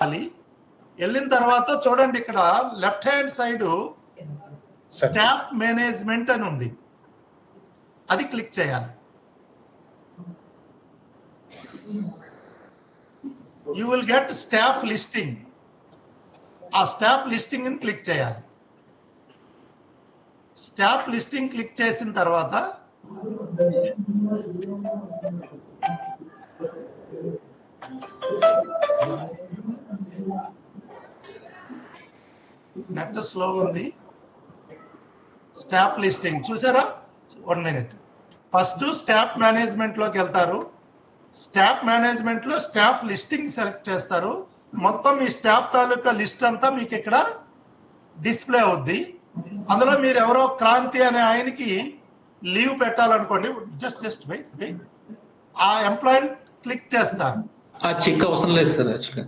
వెళ్ళాలి వెళ్ళిన తర్వాత చూడండి ఇక్కడ left hand side stamp staff management అని ఉంది. అది క్లిక్ చేయాలి. You will get staff listing ఆ స్టాఫ్ లిస్టింగ్ని క్లిక్ చేయాలి. స్టాఫ్ లిస్టింగ్ క్లిక్ చేసిన తర్వాత నెట్ స్లో ఉంది? స్టాఫ్ లిస్టింగ్ చూసారా? వన్ మినిట్ ఫస్ట్ స్టాఫ్ మేనేజ్మెంట్లోకి వెళ్తారు. స్టాఫ్ మేనేజ్మెంట్లో స్టాఫ్ లిస్టింగ్ సెలెక్ట్ చేస్తారు. మొత్తం మీ స్టాఫ్ తాలూకా లిస్ట్ అంతా మీకు ఇక్కడ డిస్ప్లే అవుద్ది. అందులో మీరు ఎవరో క్రాంతి అనే ఆయనకి లీవ్ పెట్టాలనుకోండి. జస్ట్ జస్ట్ వెయిట్ వెయిట్ ఆ ఎంప్లాయీ క్లిక్ చేస్తారు. ఆ చెక్ అవసరం లేదు సార్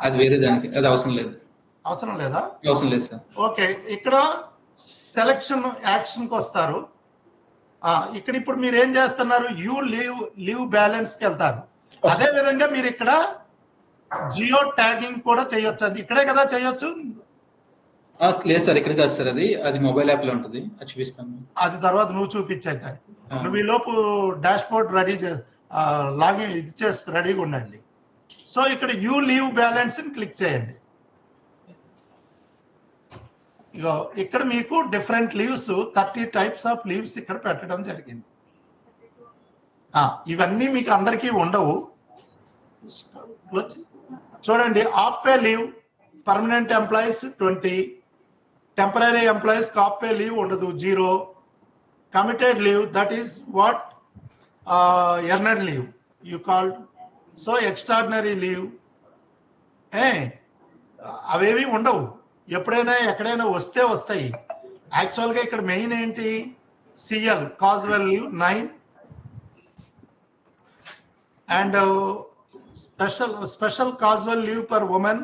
అది వేరే దానికి అది అవసరం లేదు. అవసరం లేదా? అవసరం లేదు సార్. ఓకే ఇక్కడ సెలక్షన్ యాక్షన్కి వస్తారు. ఇక్కడ ఇప్పుడు మీరు ఏం చేస్తున్నారు? యూ లీవ్ లీవ్ బ్యాలెన్స్కి వెళ్తారు అదే విధంగా మీరు ఇక్కడ జియో ట్యాగింగ్ కూడా చేయొచ్చు. అది ఇక్కడే కదా చేయొచ్చు? లేదు సార్. ఇక్కడ కాదు సార్. అది అది మొబైల్ యాప్లో ఉంటుంది. అది చూపిస్తాను. అది తర్వాత నువ్వు చూపించైతే నువ్వు ఈ లోపు డాష్ బోర్డ్ రెడీ లాగిన్ ఇది చేసి రెడీగా ఉండండి. సో ఇక్కడ యూ లీవ్ బ్యాలెన్స్ క్లిక్ చేయండి. ఇగో ఇక్కడ మీకు different leaves thirty types of leaves ఇక్కడ పెట్టడం జరిగింది. ఇవన్నీ మీకు అందరికీ ఉండవు. చూడండి half pay leave permanent employees twenty temporary employees half pay leave ఉండదు zero committed leave that is what earned leave you call so extraordinary leave ఏ అవేవి ఉండవు. ఎప్పుడైనా ఎక్కడైనా వస్తే వస్తాయి. యాక్చువల్గా ఇక్కడ మెయిన్ ఏంటి? CL cause leave nine and special special casual leave per women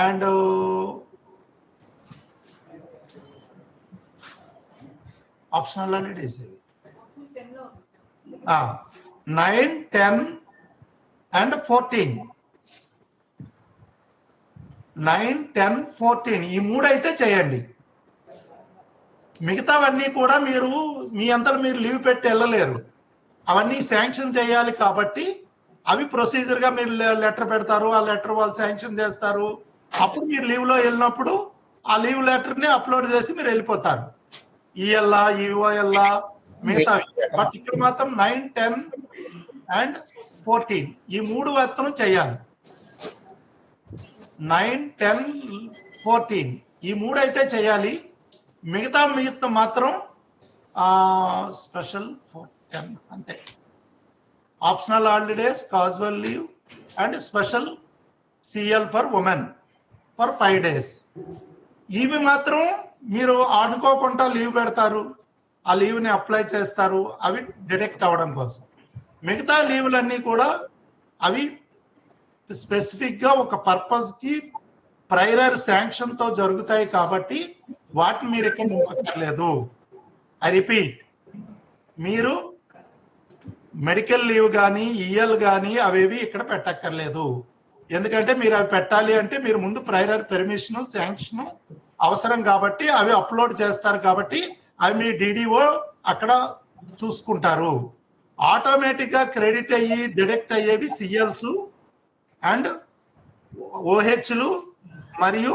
and optional అనేది వేసేది. Nine ten and fourteen nine ten fourteen ఈ మూడు అయితే చేయండి. మిగతావన్నీ కూడా మీరు మీ అంతా మీరు లీవ్ పెట్టి వెళ్ళలేరు. అవన్నీ శాంక్షన్ చేయాలి కాబట్టి అవి ప్రొసీజర్గా మీరు లెటర్ పెడతారు ఆ లెటర్ వాళ్ళు శాంక్షన్ చేస్తారు. అప్పుడు మీరు లీవ్లో వెళ్ళినప్పుడు ఆ లీవ్ లెటర్ని అప్లోడ్ చేసి మీరు వెళ్ళిపోతారు. ఈఎల్లా ఈఓఎల్లా మిగతా. బట్ ఇక్కడ మాత్రం నైన్ టెన్ అండ్ ఫోర్టీన్ ఈ మూడు మాత్రం చేయాలి. Nine ten fourteen. ఈ మూడైతే చేయాలి. మిగతా మిగతా మాత్రం స్పెషల్ ఫోర్ టెన్ అంతే. Optional holidays casual leave and special CL for women for five days. ఇవి మాత్రం మీరు ఆడుకోకుండా లీవ్ పెడతారు. ఆ లీవ్ని అప్లై చేస్తారు. అవి డిటెక్ట్ అవ్వడం కోసం. మిగతా లీవ్లన్నీ కూడా అవి స్పెసిఫిక్గా ఒక పర్పస్కి ప్రైరర్ శాంక్షన్తో జరుగుతాయి కాబట్టి వాటిని మీరు ఇక్కడ నింపక్కర్లేదు ఐ రిపీట్. మీరు మెడికల్ లీవ్ కానీ ఈఎల్ కానీ అవేవి ఇక్కడ పెట్టక్కర్లేదు. ఎందుకంటే మీరు అవి పెట్టాలి అంటే మీరు ముందు ప్రైరర్ పెర్మిషన్ శాంక్షన్ అవసరం కాబట్టి అవి అప్లోడ్ చేస్తారు కాబట్టి అవి మీ డిడిఓ అక్కడ చూసుకుంటారు. ఆటోమేటిక్గా క్రెడిట్ అయ్యి డిడక్ట్ అయ్యేవి సిఎల్స్ అండ్ ఓహెచ్లు మరియు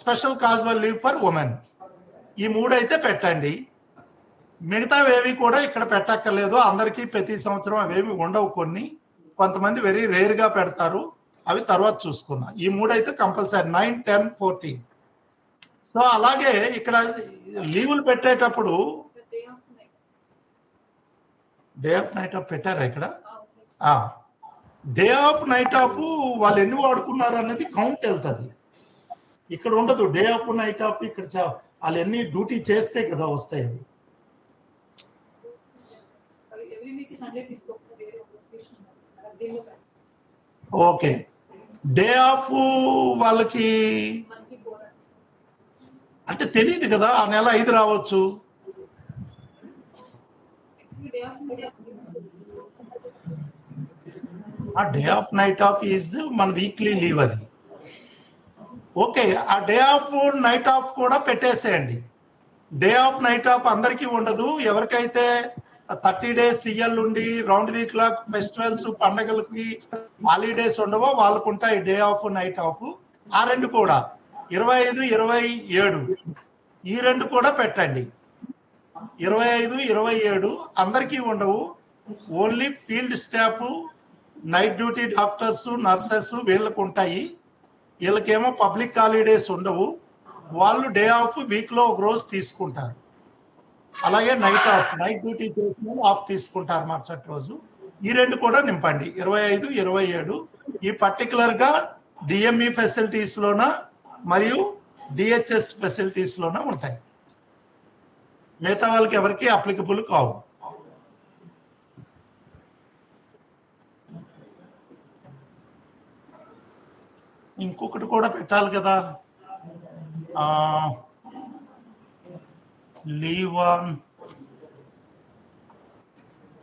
special casual leave for women. ఈ మూడు అయితే పెట్టండి. మిగతావేవి కూడా ఇక్కడ పెట్టక్కర్లేదు. అందరికీ ప్రతి సంవత్సరం అవేవి ఉండవు కొన్ని. కొంతమంది వెరీ రేర్గా పెడతారు. అవి తర్వాత చూసుకుందాం. ఈ మూడు అయితే compulsory. Nine ten fourteen. So అలాగే ఇక్కడ లీవులు పెట్టేటప్పుడు డే ఆఫ్ నైట్ ఆఫ్ పెట్టారా ఇక్కడ? డే ఆఫ్ నైట్ ఆఫ్ వాళ్ళు ఎన్ని వాడుకున్నారు అనేది కౌంట్ వెళ్తుంది. ఇక్కడ ఉండదు. డే ఆఫ్ నైట్ ఆఫ్ ఇక్కడ వాళ్ళు ఎన్ని డ్యూటీ చేస్తే కదా వస్తాయి అవి. ఓకే డే ఆఫ్ వాళ్ళకి అంటే తెలియదు కదా. ఆ నెల ఐదు రావచ్చు. ఆ day off night off is మన వీక్లీ లీవ్ అది. ఓకే ఆ డే ఆఫ్ నైట్ ఆఫ్ కూడా పెట్టేసేయండి. డే ఆఫ్ నైట్ ఆఫ్ అందరికీ ఉండదు. ఎవరికైతే థర్టీ డేస్ సిఎల్ ఉండి రౌండ్ ది క్లాక్ ఫెస్టివల్స్ పండగలకి హాలిడేస్ ఉండవో వాళ్ళకు ఉంటాయి డే ఆఫ్ నైట్ ఆఫ్ ఆ రెండు కూడా ఇరవై ఐదు ఇరవై ఏడు ఈ రెండు కూడా పెట్టండి. ఇరవై ఐదు ఇరవై ఏడు అందరికీ ఉండవు. Only field staff night duty doctors nurses వీళ్ళకు ఉంటాయి వీళ్ళకేమో పబ్లిక్ హాలిడేస్ ఉండవు. వాళ్ళు డే ఆఫ్ వీక్లో ఒక రోజు తీసుకుంటారు. అలాగే నైట్ ఆఫ్ నైట్ డ్యూటీ చేసిన ఆఫ్ తీసుకుంటారు మరుసటి రోజు. ఈ రెండు కూడా నింపండి. ఇరవై ఐదు ఇరవై ఏడు. ఈ పర్టికులర్గా డిఎంఈ ఫెసిలిటీస్ లోన మరియు డిహెచ్ఎస్ ఫెసిలిటీస్ లోన ఉంటాయి. మిగతా వాళ్ళకి ఎవరికి అప్లికబుల్ కావు. ఇంకొకటి కూడా పెట్టాలి కదా. లీవ్ ఆన్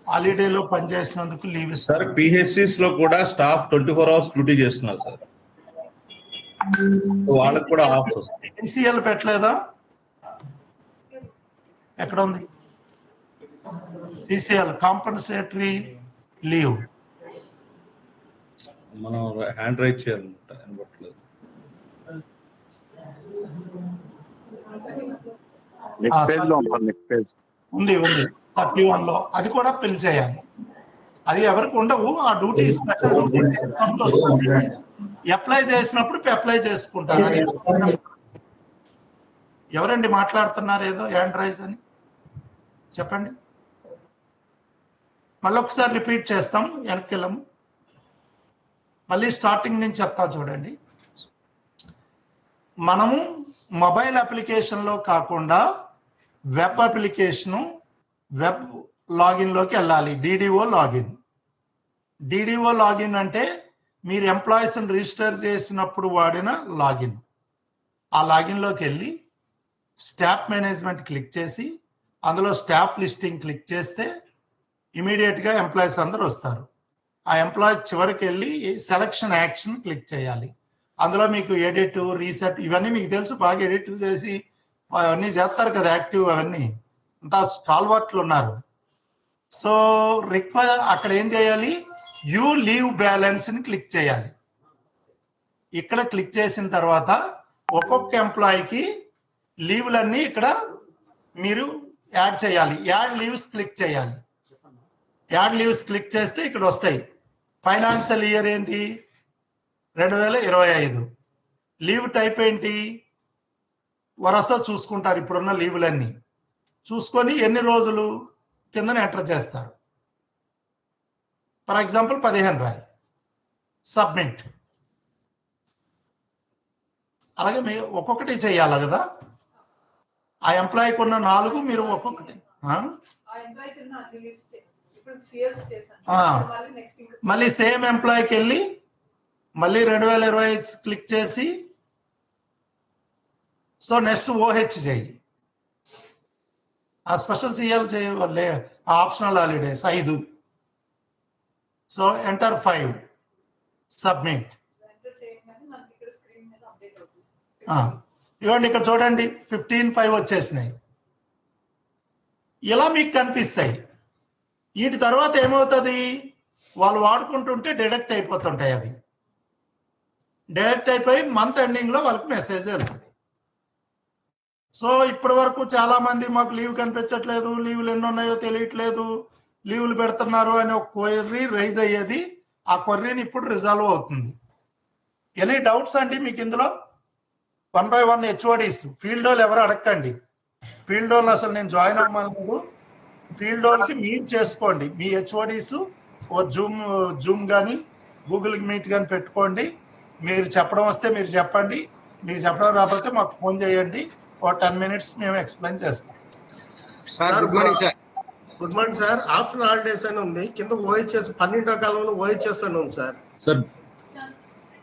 హాలిడేలో పనిచేసినందుకు లీవ్ సార్ పిహెచ్సిస్లో కూడా staff twenty four hours duty చేస్తున్నారు సార్. వాళ్ళకి కూడా ఆఫ్ ఎన్సిఎల్ పెట్టలేదా? ఎక్కడ ఉంది? సిసిఎల్ కాంపన్సేటరీ లీవ్ మనం హ్యాండ్ రైట్ చేయాలి నెక్స్ట్ పేజ్లో ఉంది సార్ నెక్స్ట్ పేజ్ ఉంది ఉంది. థర్టీ వన్లో. అది కూడా ఫిల్ చేయాలి. అది ఎవరికి ఉండవు ఆ డ్యూటీ స్పెషల్ అప్లై చేసినప్పుడు అప్లై చేసుకుంటారు. అది ఎవరండి మాట్లాడుతున్నారు ఏదో యాండ్రైజ్ అని? చెప్పండి. మళ్ళీ ఒకసారి రిపీట్ చేస్తాం వెనక్కి వెళ్ళము మళ్ళీ స్టార్టింగ్ నుంచి చెప్తా చూడండి. మనము మొబైల్ అప్లికేషన్లో కాకుండా వెబ్ అప్లికేషను వెబ్ లాగిన్లోకి వెళ్ళాలి. DDO login. డిడిఓ లాగిన్ అంటే మీరు ఎంప్లాయీస్ని రిజిస్టర్ చేసినప్పుడు వాడిన లాగిన్. ఆ లాగిన్లోకి వెళ్ళి స్టాఫ్ మేనేజ్మెంట్ క్లిక్ చేసి అందులో స్టాఫ్ లిస్టింగ్ క్లిక్ చేస్తే ఇమీడియట్గా ఎంప్లాయీస్ అందరు వస్తారు. ఆ ఎంప్లాయీ చివరికి వెళ్ళి సెలక్షన్ యాక్షన్ క్లిక్ చేయాలి. అందులో మీకు ఎడిట్ రీసెట్ ఇవన్నీ మీకు తెలుసు బాగా ఎడిట్ చేసి అవన్నీ చేస్తారు కదా యాక్టివ్ అవన్నీ. అంతా స్టాల్వర్ట్లు ఉన్నారు. సో రిక్వ అక్కడ ఏం చేయాలి? యూ లీవ్ బ్యాలెన్స్ని క్లిక్ చేయాలి. ఇక్కడ క్లిక్ చేసిన తర్వాత ఒక్కొక్క ఎంప్లాయీకి లీవ్లన్నీ ఇక్కడ మీరు యాడ్ చేయాలి. యాడ్ లీవ్స్ క్లిక్ చేయాలి. యాడ్ లీవ్స్ క్లిక్ చేస్తే ఇక్కడ వస్తాయి. ఫైనాన్షియల్ ఇయర్ ఏంటి? రెండు వేల ఇరవై ఐదు. లీవ్ టైప్ ఏంటి? వరస చూసుకుంటారు ఇప్పుడున్న లీవులన్నీ. చూసుకొని ఎన్ని రోజులు కిందన ఎంటర్ చేస్తారు? ఫర్ ఎగ్జాంపుల్ పదిహేను రాయి. సబ్మిట్. అలాగే మీ ఒక్కొక్కటి చేయాలి కదా? ఆ ఎంప్లాయీకి ఉన్న నాలుగు మీరు ఒక్కొక్కటి మళ్ళీ సేమ్ ఎంప్లాయీకి వెళ్ళి మళ్ళీ రెండు వేల ఇరవై ఐదు క్లిక్ చేసి సో నెక్స్ట్ ఓహెచ్ చేయి. ఆ స్పెషల్ చేయాలి ఆ ఆప్షనల్ హాలిడేస్ ఐదు. So enter five. సబ్మిట్. ఇవ్వండి ఇక్కడ చూడండి ఫిఫ్టీన్ ఫైవ్ వచ్చేసినాయి. ఇలా మీకు కనిపిస్తాయి. వీటి తర్వాత ఏమవుతుంది? వాళ్ళు వాడుకుంటుంటే డిడక్ట్ అయిపోతుంటాయి అవి. డైరెక్ట్ అయిపోయి మంత్ ఎండింగ్లో వాళ్ళకి మెసేజ్ వెళ్తుంది. సో ఇప్పటి వరకు చాలా మంది మాకు లీవ్ కనిపించట్లేదు లీవ్లు ఎన్ని ఉన్నాయో తెలియట్లేదు లీవ్లు పెడుతున్నారు అనే ఒక క్వరీ రైజ్ అయ్యేది. ఆ క్వరీని ఇప్పుడు రిజాల్వ్ అవుతుంది. ఎనీ డౌట్స్ అండి మీకు ఇందులో? One by one HODs. Field వాళ్ళు ఎవరు అడగండి ఫీల్డ్ వాళ్ళు అసలు నేను జాయిన్ అవ్వమన్నాడు ఫీల్డ్ వాళ్ళకి మీరు చేసుకోండి. మీ హెచ్ఓడిస్ ఓ జూమ్ జూమ్ కానీ గూగుల్ మీట్ కానీ పెట్టుకోండి. మీరు చెప్పడం వస్తే మీరు చెప్పండి. మీరు చెప్పడం రాకపోతే మాకు ఫోన్ చేయండి. ఓ టెన్ మినిట్స్ మేము ఎక్స్ప్లెయిన్ చేస్తాం. Sir good morning sir. Good morning sir. Optional holidays అని ఉంది. కింద ఓహెచ్ఎస్ పన్నెండో కాలంలో ఓహెచ్ఎస్ అని ఉంది sir. Sir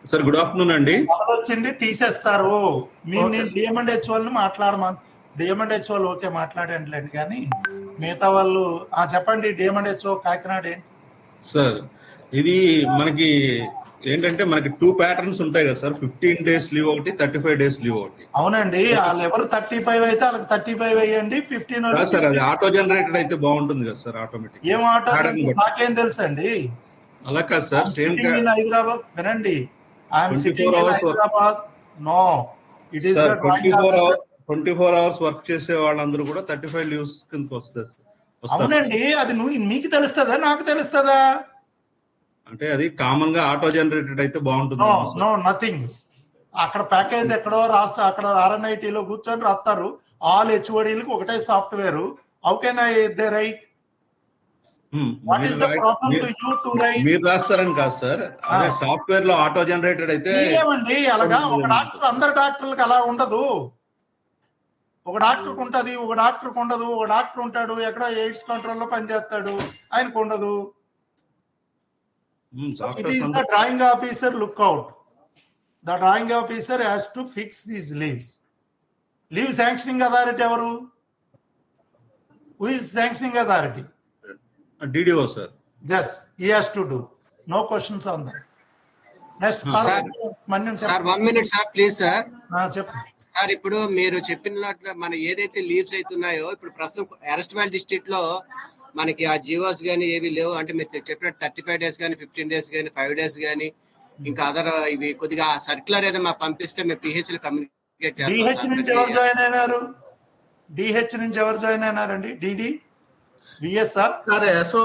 sir good afternoon అండి. వచ్చింది తీసేస్తారు. మీరు. నేను డిఎంఎండ్ హెచ్ వాళ్ళని మాట్లాడమా డిఎంఎండ్ హెచ్ వాళ్ళు ఓకే మాట్లాడండి కానీ మిగతా వాళ్ళు ఆ చెప్పండి డిఎంఎండ్ హెచ్ కాకినాడ ఏంటి? సార్ ఇది మనకి ఏంటంటే మనకి టూ ప్యాటర్న్స్ ఉంటాయి కదా సార్. ఫిఫ్టీన్ డేస్ లీవ్ ఒకటి థర్టీ ఫైవ్ డేస్ లీవ్ ఒకటి. అవునండి వాళ్ళు ఎవరు థర్టీ ఫైవ్ అయితే వాళ్ళకి థర్టీ ఫైవ్ వేయండి ఫిఫ్టీన్ కాదు సార్ అది ఆటో జనరేటెడ్ అయితే బాగుంటుంది కదా సార్ ఆటోమేటిక్ ఏం ఆటో. నాకేం తెలుసండి. అలా కాదు సార్ సేమ్ హైదరాబాద్ వినండి. I'm 24 sitting in hours work. Hyderabad no it is twenty four hours twenty four hours work చేసే వాళ్ళందరూ కూడా థర్టీ ఫైవ్ లీవ్స్ కిందకి వస్తారు వస్తారు. అవునండి అది నువ్వు మీకు తెలుస్తుందా నాకు తెలుస్తుందా? అంటే అది కామన్గా ఆటో జనరేటెడ్ అయితే బాగుంటుంది నో నథింగ్ అక్కడ ప్యాకేజ్ ఎక్కడో రాస్తా అక్కడ ఆర్ఎన్ఐటీలో కూర్చొని రాస్తారు ఆల్ హెచ్ఓడీలకు ఒకటే software. How can I they write Hmm. మీరు రాస్తారని కాదు సార్. అదే సాఫ్ట్వేర్లో ఆటో జనరేటెడ్ అయితే ఏమండి అలాగా? ఒక డాక్టర్ అందరు డాక్టర్లకు అలా ఉండదు. ఒక డాక్టర్కి ఉంటది ఒక డాక్టర్కి ఉండదు. ఒక డాక్టర్ ఉంటాడు ఎక్కడ ఎయిడ్స్ కంట్రోల్లో పనిచేస్తాడు. ఆయనకు ఉండదు. Hmm, ఈస్ ద అందరూ- drawing officer look out the drawing officer has to fix these leaves leave sanctioning authority ఎవరు? Who is sanctioning authority DDO sir just he has to do no questions on that next sir one minute sir please sir sir ఇప్పుడు మీరు చెప్పినట్లు మన ఏదైతే leaves అవుతున్నాయో ఇప్పుడు ప్రస్తుతం arrest డిస్ట్రిక్ట్లో మనకి ఆ జీవోస్ గానీ ఏవి లేవు. అంటే మీరు చెప్పినట్టు థర్టీ ఫైవ్ డేస్ కానీ ఫిఫ్టీన్ డేస్ కానీ ఫైవ్ డేస్ కానీ ఇంకా అదర్ ఇవి కొద్దిగా సర్క్యులర్ ఏదో మాకు పంపిస్తే మేము పిహెచ్లో కమ్యూనికేట్ డిహెచ్ నుంచి ఎవరు జాయిన్ అయినారు? డిహెచ్ నుంచి ఎవరు జాయిన్ అయినారండి? డిడి? విఎస్ఆర్? ఎస్ఓ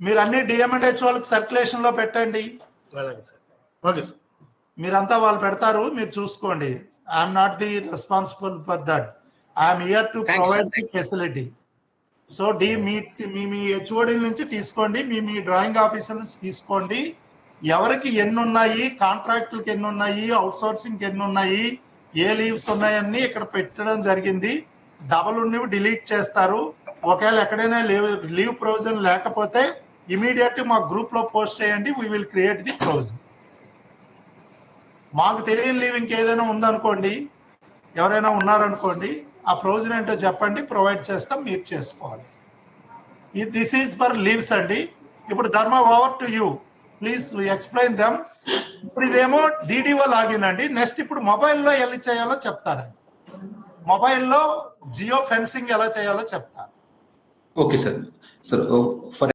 మీరు అన్ని డిఎంఎండ్హెచ్ వాళ్ళకి సర్క్యులేషన్లో పెట్టండి. అలాగే సార్. Okay sir. మీరంతా వాళ్ళు పెడతారు మీరు చూసుకోండి. I'm not the responsible for that. I'm here to provide. The facility so the మీ మీ మీ హెచ్ఓడి నుంచి తీసుకోండి మీ మీ డ్రాయింగ్ ఆఫీసర్ నుంచి తీసుకోండి. ఎవరికి ఎన్ని ఉన్నాయి కాంట్రాక్టులకి ఎన్ని ఉన్నాయి అవుట్ సోర్సింగ్ ఎన్ని ఉన్నాయి ఏ లీవ్స్ ఉన్నాయన్నీ ఇక్కడ పెట్టడం జరిగింది. డబల్ ఉన్నవి డిలీట్ చేస్తారు. ఒకవేళ ఎక్కడైనా లీవ్ లీవ్ ప్రొవిజన్ లేకపోతే ఇమీడియట్ మా గ్రూప్లో పోస్ట్ చేయండి we will create the provision మాకు తెలియని లీవ్ ఇంకేదైనా ఉందనుకోండి ఎవరైనా ఉన్నారనుకోండి ఆ ప్రొవిజన్ ఏంటో చెప్పండి ప్రొవైడ్ చేస్తాం మీరు చేసుకోవాలి. దిస్ ఈజ్ ఫర్ లీవ్స్ అండి. ఇప్పుడు Dharma over to you. Please explain them ఇప్పుడు ఇదేమో డిడిఓ లాగిన్ అండి. నెక్స్ట్ ఇప్పుడు మొబైల్లో ఎలా చేయాలో చెప్తారండి. మొబైల్లో జియో ఫెన్సింగ్ ఎలా చేయాలో చెప్తారు. Okay sir. Sir for